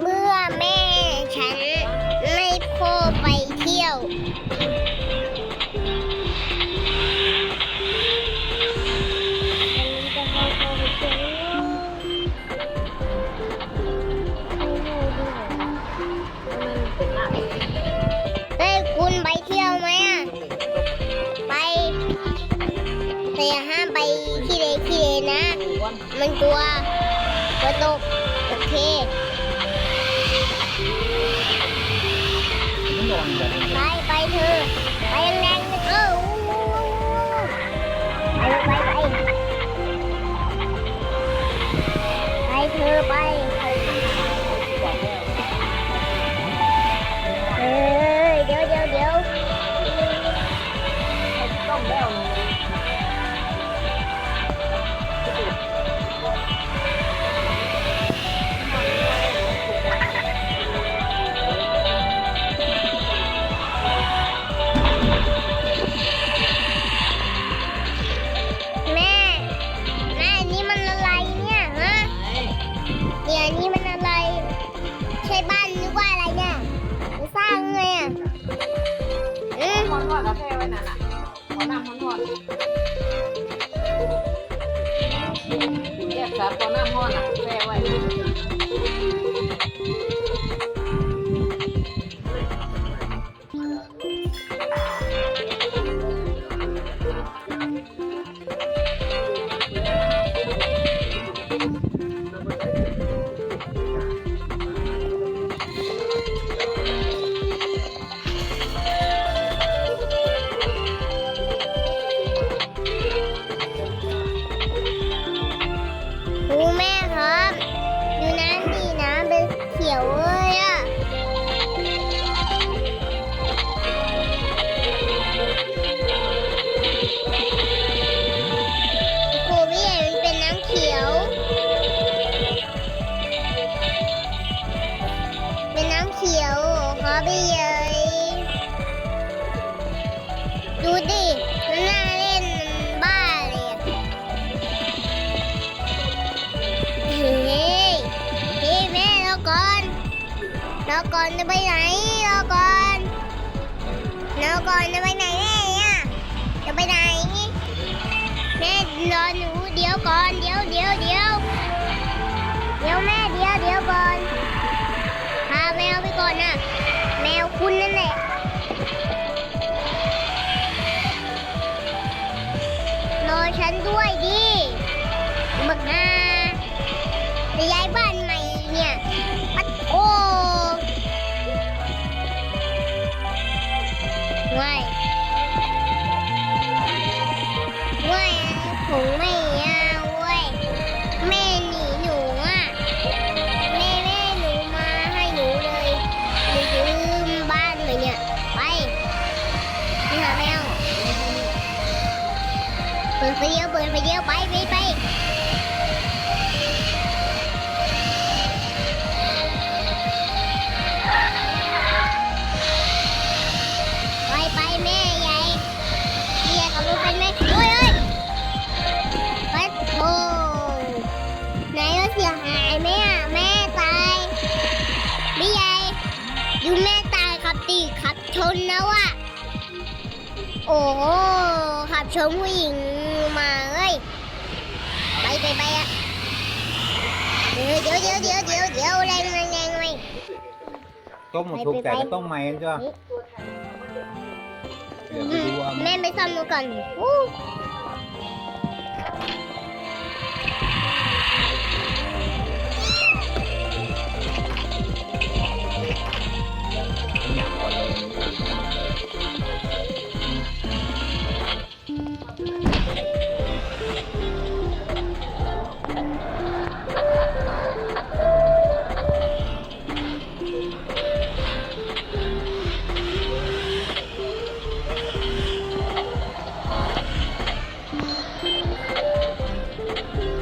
เมื่อแม่ฉันไม่พ่อไปเที่ยวเฮ้ยคุณไปเที่ยวไหมอะไป แต่อย่าห้ามไปขี้เลขี้เลนะ มันกลัวกลัวตกโอเค ไปไปเธอไปแรงเออไปไปไปไปเธอไป แยกสามขอน้ำทอดน่ะกาแฟไว้ ดูดิมันน่าเล่นบ้าเลยอะเฮ้ยเฮ้ยแม่รอก่อนรอก่อนจะไปไหนรอก่อนรอก่อนจะไปไหนแม่เนี่ยจะไปไหนแม่รอหนูเดี๋ยวก่อนเดี๋ยวเดี๋ยวเดี๋ยว ไม่ ไม่ผมไม่เอาเว้ยแม่หนีหนูอะแม่แม่หนูมาให้หนูเลยหนูยืมบ้านเลยเนี่ย ไปไปหาแมวเปิดไฟเดียวเปิดไฟเยวไปไปไปไป ชนแล้วอะโอ้โหขับชนผู้หญิงมาเอ้ยไปไปไปอะเดี๋ยวเดี๋ยวเดี๋ยวเดี๋ยวเดี๋ยวเดี๋ยวแรงแรงแรงแรงต้มหมดถูกใจก็ต้องใหม่กันจ้ะเดี๋ยวไปดูว่าแม่ไปซ่อมดูก่อนอู้